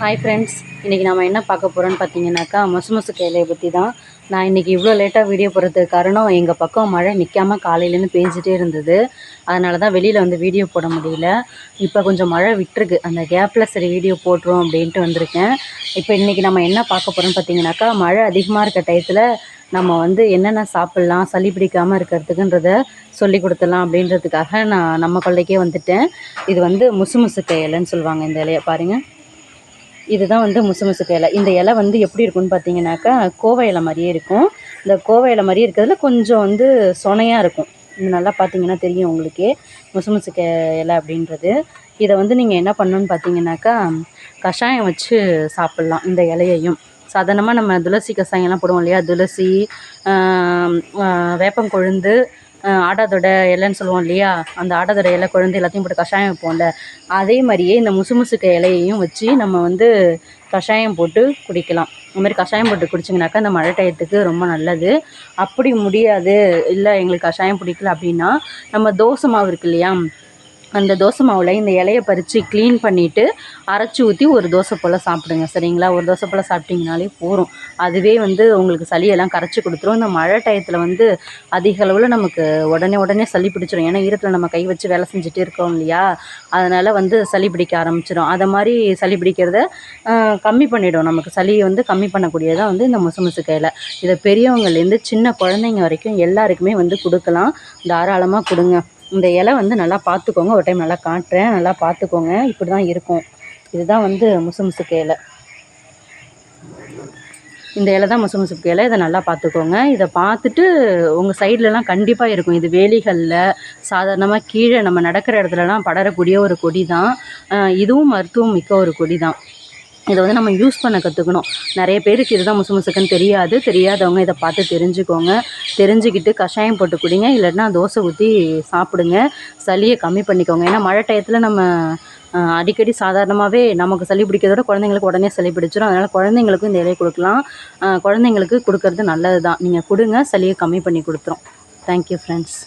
Hi friends இன்றைக்கி நம்ம என்ன பார்க்க போகிறோன்னு பார்த்தீங்கன்னாக்கா மசு மசு பற்றி தான் நான் இன்றைக்கி இவ்வளோ லேட்டாக வீடியோ போடுறதுக்கு காரணம் எங்கள் பக்கம் மழை நிற்காம காலையிலேருந்து பேஞ்சிட்டே இருந்தது. அதனால தான் வெளியில் வந்து வீடியோ போட முடியல. இப்போ கொஞ்சம் மழை விட்டுருக்கு. அந்த கேப்பில் சரி வீடியோ போட்டுரும் அப்படின்ட்டு வந்திருக்கேன். இப்போ இன்றைக்கி நம்ம என்ன பார்க்க போகிறோம்னு பார்த்தீங்கன்னாக்கா மழை அதிகமாக இருக்க டயத்தில் நம்ம வந்து என்னென்ன சாப்பிட்லாம் சளி பிடிக்காமல் இருக்கிறதுக்குன்றத சொல்லி கொடுத்துடலாம் அப்படின்றதுக்காக நான் நம்ம கொள்ளைக்கே வந்துட்டேன். இது வந்து முசு முசு இலைன்னு சொல்லுவாங்க இந்த இலையை பாருங்கள் இதுதான் வந்து முசு முசுக்கு இலை. இந்த இலை வந்து எப்படி இருக்கும்னு பார்த்தீங்கன்னாக்கா கோவை இலை மாதிரியே இருக்கும். இந்த கோவை இலை மாதிரியே இருக்கிறதுல கொஞ்சம் வந்து சொனையாக இருக்கும். இது நல்லா பார்த்தீங்கன்னா தெரியும் உங்களுக்கே முசு முசுக்க இலை அப்படின்றது. இதை வந்து நீங்கள் என்ன பண்ணணுன்னு பார்த்தீங்கன்னாக்கா கஷாயம் வச்சு சாப்பிட்லாம் இந்த இலையையும். சாதாரணமாக நம்ம துளசி கஷாயம்லாம் போடுவோம் இல்லையா? துளசி வேப்பங்கொழுந்து ஆடாதொடை இலைன்னு சொல்லுவோம் இல்லையா? அந்த ஆடாதொடை இலை குழந்தை எல்லாத்தையும் போட்டு கஷாயம் வைப்போம்ல. அதே மாதிரியே இந்த முசு முசுக்க இலையையும் வச்சு நம்ம வந்து கஷாயம் போட்டு குடிக்கலாம். இந்த மாதிரி கஷாயம் போட்டு குடிச்சிங்கனாக்கா இந்த மழை டயத்துக்கு ரொம்ப நல்லது. அப்படி முடியாது. இல்லை எங்களுக்கு கஷாயம் பிடிக்கல அப்படின்னா நம்ம தோசை மாவு இருக்கு இல்லையா? அந்த தோசை மாவில் இந்த இலையை பறித்து க்ளீன் பண்ணிவிட்டு அரைச்சி ஊற்றி ஒரு தோசை போல் சாப்பிடுங்க சரிங்களா? ஒரு தோசை போல் சாப்பிட்டிங்கனாலே போகும் அதுவே வந்து உங்களுக்கு சளியெல்லாம் கரைச்சி கொடுத்துரும். இந்த மழை டயத்தில் வந்து அதிக அளவில் நமக்கு உடனே உடனே சளி பிடிச்சிரும். ஏன்னா ஈரத்தில் நம்ம கை வச்சு வேலை செஞ்சுட்டு இருக்கோம் இல்லையா? அதனால் வந்து சளி பிடிக்க ஆரம்பிச்சிடும் அதை மாதிரி சளி பிடிக்கிறத கம்மி பண்ணிவிடும் நமக்கு சளியை வந்து கம்மி பண்ணக்கூடியதாக வந்து இந்த முசு முசு கையில் இதை பெரியவங்கள்லேருந்து சின்ன குழந்தைங்க வரைக்கும் எல்லாருக்குமே வந்து கொடுக்கலாம். தாராளமாக கொடுங்க. இந்த இலை வந்து நல்லா பார்த்துக்கோங்க. ஒரு டைம் நல்லா காட்டுறேன். நல்லா பார்த்துக்கோங்க. இப்படி தான் இருக்கும். இதுதான் வந்து முசு முசுக்கு இலை. இந்த இலை தான் முசு முசுக்கு இலை. இதை நல்லா பார்த்துக்கோங்க. இதை பார்த்துட்டு உங்கள் சைட்லலாம் கண்டிப்பாக இருக்கும். இது வேலிகளில் சாதாரணமாக கீழே நம்ம நடக்கிற இடத்துலலாம் படரக்கூடிய ஒரு கொடி தான் இதுவும் மருத்துவம் மிக்க ஒரு கொடி தான் இதை வந்து நம்ம யூஸ் பண்ண கற்றுக்கணும் நிறைய பேருக்கு இதுதான் முசு முசுக்குன்னு தெரியாது. தெரியாதவங்க இதை பார்த்து தெரிஞ்சுக்கோங்க. தெரிஞ்சுக்கிட்டு கஷாயம் போட்டு குடிங்க. இல்லைன்னா தோசை ஊற்றி சாப்பிடுங்க. சளியை கம்மி பண்ணிக்கோங்க. ஏன்னா மழை டயத்தில் நம்ம அடிக்கடி சாதாரணமாகவே நமக்கு சளி பிடிக்கிறதோட குழந்தைங்களுக்கு உடனே சளி பிடிச்சிடும் அதனால் குழந்தைங்களுக்கும் இந்த இலையை கொடுக்கலாம். குழந்தைங்களுக்கு கொடுக்கறது நல்லது தான் நீங்கள் கொடுங்க. சளியை கம்மி பண்ணி கொடுத்துரும். Thank you friends